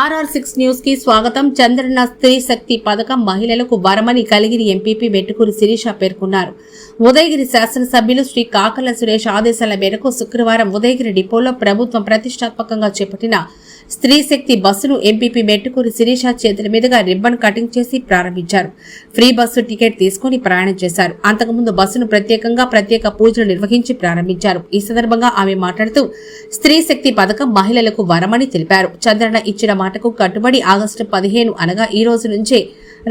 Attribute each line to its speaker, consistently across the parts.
Speaker 1: RR six న్యూస్కి స్వాగతం. చంద్రన్న స్త్రీ శక్తి పథకం మహిళలకు వరమని కలిగిరి ఎంపీపీ మెట్టుకూరి శిరీష పేర్కొన్నారు. ఉదయగిరి శాసనసభ్యులు శ్రీ కాకల సురేష్ ఆదేశాల మేరకు శుక్రవారం ఉదయగిరి డిపోలో ప్రభుత్వం ప్రతిష్టాత్మకంగా చేపట్టిన స్త్రీ శక్తి బస్సును ఎంపీపీ మెట్టుకూరి శిరీష చేతుల మీదుగా రిబ్బన్ కటింగ్ చేసి ప్రారంభించారు. ఫ్రీ బస్సు టికెట్ తీసుకుని ప్రయాణం చేశారు. అంతకుముందు బస్సును ప్రత్యేకంగా ప్రత్యేక పూజలు నిర్వహించి ప్రారంభించారు. ఈ సందర్భంగా ఆమె మాట్లాడుతూ స్త్రీ శక్తి పథకం మహిళలకు వరమని తెలిపారు. చంద్రన ఇచ్చిన మాటకు కట్టుబడి ఆగస్టు పదిహేను అనగా ఈ రోజు నుంచే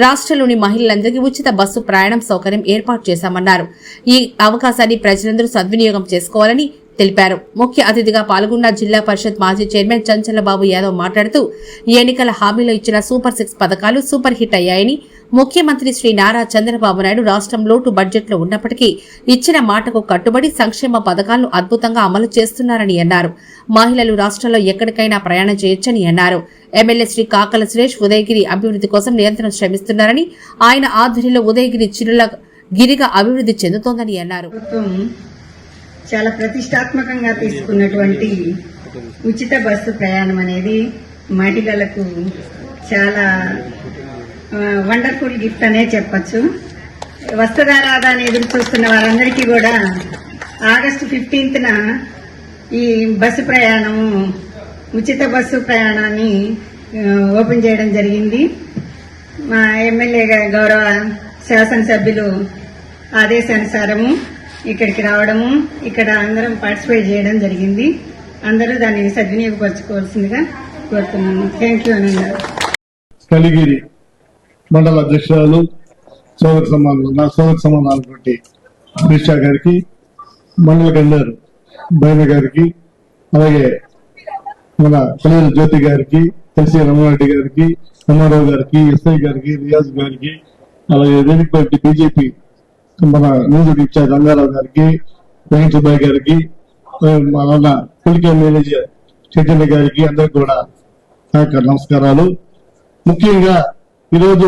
Speaker 1: రాష్ట్రంలోని మహిళలందరికీ ఉచిత బస్సు ప్రయాణం సౌకర్యం ఏర్పాటు చేశామన్నారు. ఈ అవకాశాన్ని ప్రజలందరూ సద్వినియోగం చేసుకోవాలని తెలిపారు. ముఖ్య అతిథిగా పాల్గొన్న జిల్లా పరిషత్ మాజీ చైర్మన్ చంచలబాబు యాదవ్ మాట్లాడుతూ ఎన్నికల హామీలో ఇచ్చిన సూపర్ సిక్స్ పథకాలు సూపర్ హిట్ అయ్యాయని ముఖ్యమంత్రి శ్రీ నారా చంద్రబాబు నాయుడు రాష్ట్రం లోటు బడ్జెట్లో ఉన్నప్పటికీ ఇచ్చిన మాటకు కట్టుబడి సంక్షేమ పథకాలను అద్భుతంగా అమలు చేస్తున్నారని అన్నారు. మహిళలు రాష్ట్రంలో ఎక్కడికైనా ప్రయాణం చేయొచ్చని అన్నారు. ఎమ్మెల్యే శ్రీ కాకల సురేష్ ఉదయగిరి అభివృద్ధి కోసం నిరంతరం శ్రమిస్తున్నారని ఆయన ఆధ్వర్యంలో ఉదయగిరి చిరుల గిరిగా అభివృద్ధి చెందుతోందని అన్నారు.
Speaker 2: చాలా ప్రతిష్టాత్మకంగా తీసుకున్నటువంటి ఉచిత బస్సు ప్రయాణం అనేది మహిళలకు చాలా వండర్ఫుల్ గిఫ్ట్ అనే చెప్పచ్చు. వస్త్రధారాధాన్ని ఎదురు చూస్తున్న వారందరికీ కూడా ఆగస్టు ఫిఫ్టీన్త్న ఈ బస్సు ప్రయాణము ఉచిత బస్సు ప్రయాణాన్ని ఓపెన్ చేయడం జరిగింది. మా ఎమ్మెల్యే గౌరవ శాసనసభ్యులు ఆదేశానుసారము ఇక్కడికి రావడము ఇక్కడ అందరం పార్టిసిపేట్ చేయడం జరిగింది. అందరూ దాన్ని సద్వినియోగపరచుకోవాల్సిందిగా కోరుతున్నాను థ్యాంక్ యూ అనండి
Speaker 3: కలిగిరి మండల అధ్యక్షురాలు సోదర సమానాలు నా సోదర సమానాలటువంటి శ్రీషా గారికి మండల కన్వీనర్ బైన గారికి అలాగే మన కళ్యాణ జ్యోతి గారికి ఎల్సీ రమణారెడ్డి గారికి రమారావు గారికి ఎస్ఐ గారికి రియాజ్ గారికి అలాగే వేదిక బీజేపీ మన న్యూస్ ఇచ్చే రంగారావు గారికి వెంకటబాయ్ గారికి మన మా మేనేజర్ చైతన్య గారికి అందరికి కూడా నాకు నమస్కారాలు. ముఖ్యంగా ఈరోజు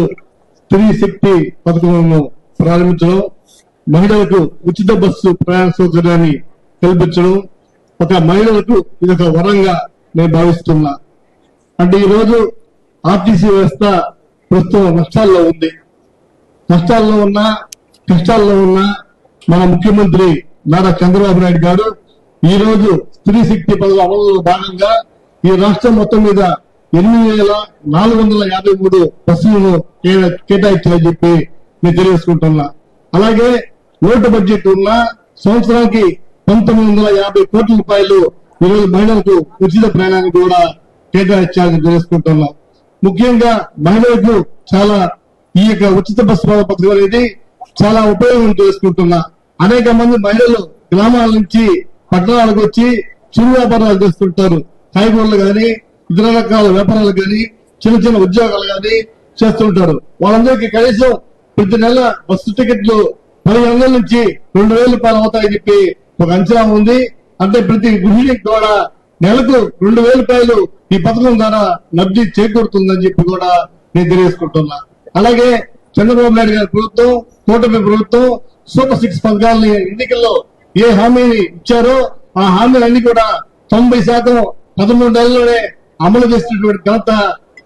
Speaker 3: స్త్రీ శక్తి పథకం ప్రారంభించడం మహిళలకు ఉచిత బస్సు ప్రయాణ సౌకర్యాన్ని కల్పించడం ఒక మహిళలకు ఇది ఒక వరంగా నేను భావిస్తున్నా. అంటే ఈరోజు ఆర్టీసీ వ్యవస్థ ప్రస్తుతం నష్టాల్లో ఉంది. నష్టాల్లో ఉన్న కష్టాల్లో ఉన్న మన ముఖ్యమంత్రి నారా చంద్రబాబు నాయుడు గారు ఈ రోజు స్త్రీ శక్తి పదవి అమలులో భాగంగా ఈ రాష్ట్రం మొత్తం మీద ఎనిమిది వేల నాలుగు వందల యాభై మూడు బస్సులను కేటాయించాలని చెప్పి నేను తెలియజేసుకుంటున్నా. అలాగే ఓటు బడ్జెట్ ఉన్న సంవత్సరానికి పంతొమ్మిది వందల యాభై కోట్ల రూపాయలు ఈరోజు మహిళలకు ఉచిత ప్రయాణానికి కూడా కేటాయించాలని తెలుసుకుంటున్నాం ముఖ్యంగా మహిళలకు చాలా ఈ యొక్క ఉచిత బస్సు పథకం అనేది చాలా ఉపయోగం చేసుకుంటున్నా. అనేక మంది మహిళలు గ్రామాల నుంచి పట్టణాలకు వచ్చి చిరు వ్యాపారాలు చేస్తుంటారు. కాయగూరలు గాని ఇతర రకాల వ్యాపారాలు గాని చిన్న చిన్న ఉద్యోగాలు గాని చేస్తుంటారు. వాళ్ళందరికీ కనీసం ప్రతి నెల బస్సు టికెట్లు పదిహేను వందల నుంచి రెండు వేల రూపాయలు అవుతాయని చెప్పి ఒక అంచనా ఉంది. అంటే ప్రతి గృహిణి కూడా నెలకు రెండు వేల రూపాయలు ఈ పథకం ద్వారా లబ్ధి చేకూరుతుందని చెప్పి కూడా నేను తెలియజేసుకుంటున్నా. అలాగే చంద్రబాబు నాయుడు గారి ప్రభుత్వం కూటమి ప్రభుత్వం సూపర్ సిక్స్ పథకాలని ఎన్నికల్లో ఏ హామీని ఇచ్చారో ఆ హామీలన్నీ కూడా తొంభై శాతం పదమూడు నెలల్లోనే అమలు చేసినటువంటి ఘనత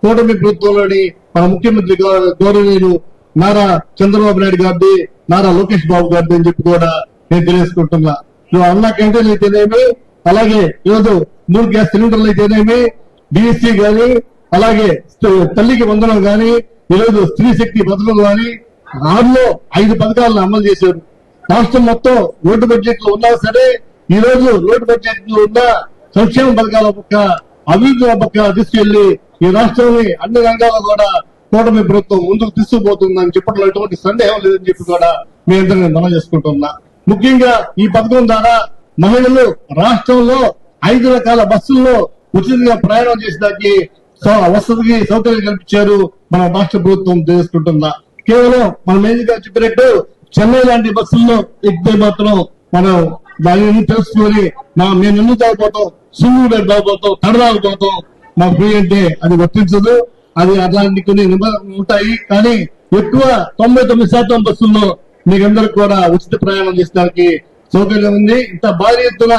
Speaker 3: కూటమి ప్రభుత్వంలోని మన ముఖ్యమంత్రి గౌరవనీయులు నారా చంద్రబాబు నాయుడు గారిది నారా లోకేష్ బాబు గారిది అని చెప్పి కూడా నేను తెలియజేసుకుంటున్నా. నువ్వు అన్న క్యాంటీన్లు అయితేనేమి అలాగే ఈరోజు మూడు గ్యాస్ సిలిండర్లు అయితేనేమి డిఎస్సీ గాని అలాగే తల్లికి వందనం గాని ఈరోజు స్త్రీ శక్తి పథకం గాని ఆరులో ఐదు పథకాలను అమలు చేశారు. రాష్ట్రం మొత్తం రోడ్డు బడ్జెట్లో ఉన్నా సరే ఈ రోజు రోడ్డు బడ్జెట్లో ఉన్న సంక్షేమ పథకాల పక్క అభివృద్ధి పక్క తీసుకెళ్ళి ఈ రాష్ట్రాన్ని అన్ని రంగాల్లో కూడా కూటమి ప్రభుత్వం ముందుకు తీసుకుపోతుందని చెప్పడంలో ఎటువంటి సందేహం లేదని చెప్పి కూడా మీ అందరూ నేను మనం చేసుకుంటున్నా. ముఖ్యంగా ఈ పథకం ద్వారా మహిళలు రాష్ట్రంలో ఐదు రకాల బస్సుల్లో ఉచితంగా ప్రయాణం చేసేదానికి వసతికి సౌకర్యం కల్పించారు మన రాష్ట్ర ప్రభుత్వం తెలుసుకుంటున్నా కేవలం మనం ఏదిగా చెప్పినట్టు చెన్నై లాంటి బస్సుల్లో ఎక్కితే మాత్రం మనం దానిని తెలుసుకొని మా మేము ఎందుకు తాగిపోతాం సింగూరు తాగిపోతాం తడ తాగిపోతాం మా ఫ్రీ అంటే అది వర్తించదు. అది అలాంటి కొన్ని ఉంటాయి. కానీ ఎక్కువ తొంభై తొమ్మిది శాతం బస్సుల్లో మీకందరికి కూడా ఉచిత ప్రయాణం చేసడానికి సౌకర్యం ఉంది. ఇంత భారీ ఎత్తున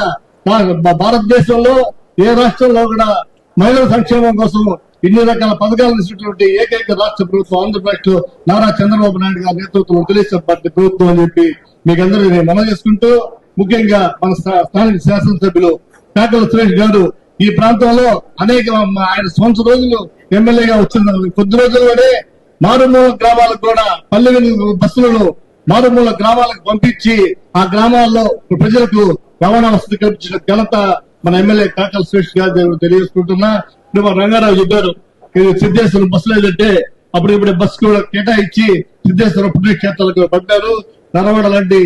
Speaker 3: భారతదేశంలో ఏ రాష్ట్రంలో కూడా మహిళల సంక్షేమం కోసం ఇన్ని రకాల పథకాలు ఇచ్చినటువంటి ఏకైక రాష్ట్ర ప్రభుత్వం ఆంధ్రప్రదేశ్లో నారా చంద్రబాబు నాయుడు గారి నేతృత్వంలో తెలుగుదేశం పార్టీ ప్రభుత్వం అని చెప్పి మీకు అందరూ నేను మనం చేసుకుంటూ ముఖ్యంగా మన స్థానిక శాసనసభ్యులు కాకల సురేష్ గారు ఈ ప్రాంతంలో అనేక ఆయన సంవత్సర రోజులు ఎమ్మెల్యేగా వచ్చిన కొద్ది రోజుల్లోనే మారుమూల గ్రామాలకు కూడా పల్లె బస్సులను మారుమూల గ్రామాలకు పంపించి ఆ గ్రామాల్లో ప్రజలకు రవాణా వసతి కల్పించిన ఘనత మన ఎమ్మెల్యే కాకల సురేష్ గారు తెలియజేసుకుంటున్నా. ఇప్పుడు రంగారావు చెప్పారు ఇది సిద్ధేశ్వరం బస్సు లేదంటే అప్పుడు ఇప్పుడు బస్సు కూడా కేటాయించి సిద్ధేశ్వరం పుణ్యక్షేత్రాలకు పడ్డారు నరవాడ లాంటి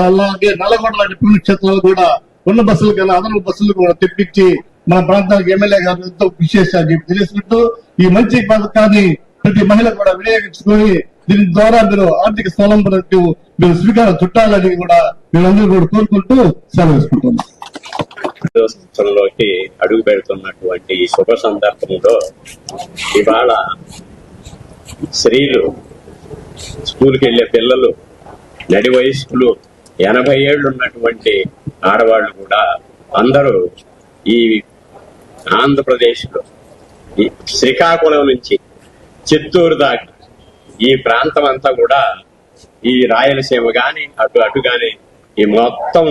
Speaker 3: అలాగే నల్లగొండ లాంటి పుణ్యక్షేత్రాలు కూడా ఉన్న బస్సుల కన్నా అదనపు బస్సులు కూడా తెప్పించి మన ప్రాంతానికి ఎమ్మెల్యే గారు ఎంతో విశేషాన్ని చెప్పి తెలియజేసుకుంటూ ఈ మంచి పథకాన్ని ప్రతి మహిళ కూడా వినియోగించుకొని దీని ద్వారా మీరు ఆర్థిక స్వలంబనకు మీరు స్వీకారం చుట్టాలని కూడా మీరందరూ కూడా కోరుకుంటూ సెలవు వేసుకుంటున్నాం.
Speaker 4: సంవత్సరంలోకి అడుగు పెడుతున్నటువంటి ఈ శుభ సందర్భంలో ఇవాళ స్త్రీలు స్కూల్కి వెళ్ళే పిల్లలు నడి వయస్కులు ఎనభై ఏళ్ళు ఉన్నటువంటి ఆడవాళ్ళు కూడా అందరూ ఈ ఆంధ్రప్రదేశ్లో ఈ శ్రీకాకుళం నుంచి చిత్తూరు దాకా ఈ ప్రాంతం అంతా కూడా ఈ రాయలసీమ కానీ అటు అటు కానీ ఈ మొత్తం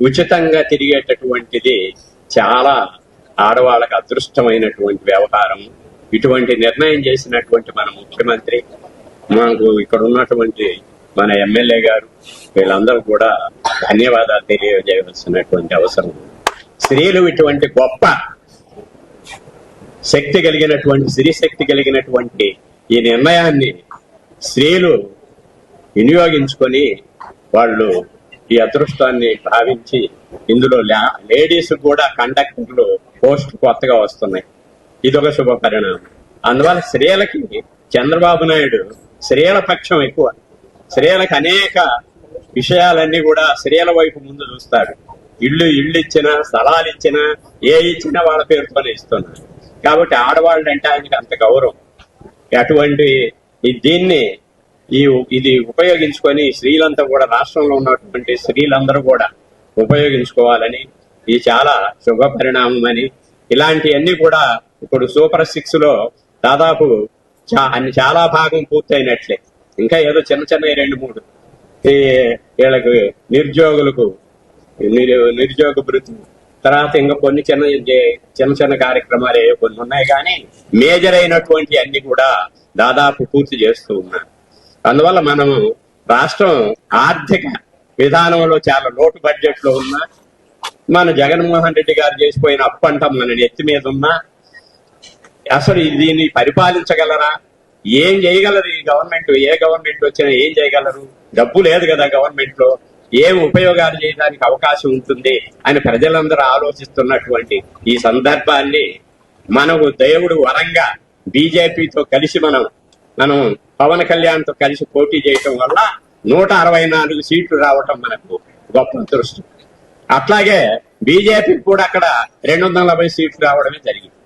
Speaker 4: ఉచితంగా తిరిగేటటువంటిది చాలా ఆడవాళ్ళకి అదృష్టమైనటువంటి వ్యవహారం. ఇటువంటి నిర్ణయం చేసినటువంటి మన ముఖ్యమంత్రి మనకు ఇక్కడ ఉన్నటువంటి మన ఎమ్మెల్యే గారు వీళ్ళందరూ కూడా ధన్యవాదాలు తెలియజేయవలసినటువంటి అవసరం స్త్రీలు ఇటువంటి గొప్ప శక్తి కలిగినటువంటి స్త్రీ శక్తి కలిగినటువంటి ఈ నిర్ణయాన్ని స్త్రీలు వినియోగించుకొని వాళ్ళు ఈ అదృష్టాన్ని భావించి ఇందులో లేడీస్ కూడా కండక్టర్లు పోస్ట్ కొత్తగా వస్తున్నాయి. ఇది ఒక శుభ పరిణామం. అందువల్ల స్త్రీలకి చంద్రబాబు నాయుడు స్త్రీల పక్షం ఎక్కువ. స్త్రీలకు అనేక విషయాలన్నీ కూడా స్త్రీల వైపు ముందు చూస్తాడు. ఇల్లు ఇల్లు ఇచ్చినా స్థలాలు ఇచ్చినా ఏ ఇచ్చినా వాళ్ళ పేరుతోనే ఇస్తున్నారు. కాబట్టి ఆడవాళ్ళు అంటే ఆయనకి అంత గౌరవం. అటువంటి దీన్ని ఈ ఇది ఉపయోగించుకొని స్త్రీలంతా కూడా రాష్ట్రంలో ఉన్నటువంటి స్త్రీలందరూ కూడా ఉపయోగించుకోవాలని ఇది చాలా శుభ పరిణామం అని ఇలాంటివన్నీ కూడా ఇప్పుడు సూపర్ సిక్స్లో దాదాపు అన్ని చాలా భాగం పూర్తయినట్లే. ఇంకా ఏదో చిన్న చిన్న రెండు మూడు. ఈ వీళ్ళకు నిరుద్యోగులకు నిరుద్యోగ భృతి తర్వాత ఇంకా కొన్ని చిన్న చిన్న చిన్న కార్యక్రమాలు ఏవో కొన్ని ఉన్నాయి కానీ మేజర్ అయినటువంటి అన్ని కూడా దాదాపు పూర్తి చేస్తూ ఉన్నారు. అందువల్ల మనము రాష్ట్రం ఆర్థిక విధానంలో చాలా లోటు బడ్జెట్లో ఉన్నా మన జగన్మోహన్ రెడ్డి గారు చేసిపోయిన అప్పు అంటాం మన నెత్తి మీద ఉన్నా అసలు దీన్ని పరిపాలించగలరా? ఏం చేయగలరు ఈ గవర్నమెంట్ ఏ గవర్నమెంట్ వచ్చినా ఏం చేయగలరు? డబ్బు లేదు కదా గవర్నమెంట్లో ఏం ఉపయోగాలు చేయడానికి అవకాశం ఉంటుంది అని ప్రజలందరూ ఆలోచిస్తున్నటువంటి ఈ సందర్భాన్ని మనకు దేవుడు వరంగా బీజేపీతో కలిసి మనం మనం పవన్ కళ్యాణ్తో కలిసి పోటీ చేయటం వల్ల నూట అరవై నాలుగు సీట్లు రావటం మనకు గొప్ప అదృష్టం. అట్లాగే బీజేపీ కూడా అక్కడ రెండు వందల నలభై సీట్లు రావడమే జరిగింది.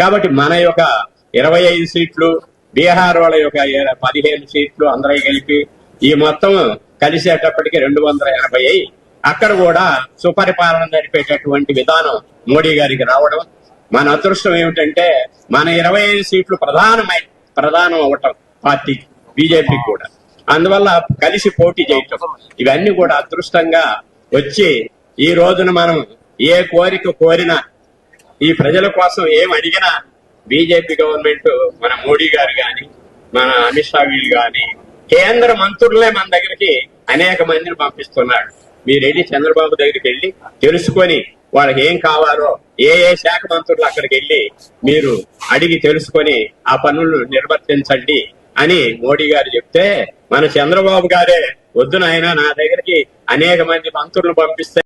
Speaker 4: కాబట్టి మన యొక్క ఇరవై ఐదు సీట్లు బీహార్ వాళ్ళ యొక్క పదిహేను సీట్లు అందరూ కలిపి ఈ మొత్తం కలిసేటప్పటికి రెండు వందల ఎనభై అయి అక్కడ కూడా సుపరిపాలన నడిపేటటువంటి విధానం మోడీ గారికి రావడం. మన అదృష్టం ఏమిటంటే మన ఇరవై ఐదు సీట్లు ప్రధానమైన ప్రధానం అవటం పార్టీ బీజేపీ కూడా. అందువల్ల కలిసి పోటీ చేయటం. ఇవన్నీ కూడా అదృష్టంగా వచ్చి ఈ రోజున మనం ఏ కోరిక కోరినా ఈ ప్రజల కోసం ఏం అడిగినా బీజేపీ గవర్నమెంట్ మన మోడీ గారు గాని మన అమిత్ షా వీళ్ళు గాని కేంద్ర మంత్రులే మన దగ్గరికి అనేక మందిని పంపిస్తున్నాడు. మీరు వెళ్ళి చంద్రబాబు దగ్గరికి వెళ్ళి తెలుసుకొని వాళ్ళకి ఏం కావాలో ఏ ఏ శాఖ మంత్రులు అక్కడికి వెళ్ళి మీరు అడిగి తెలుసుకొని ఆ పనులు నిర్వర్తించండి అని మోడీ గారు చెప్తే మన చంద్రబాబు గారే వద్దునైనా నా దగ్గరికి అనేక మంది మంత్రులు పంపిస్తే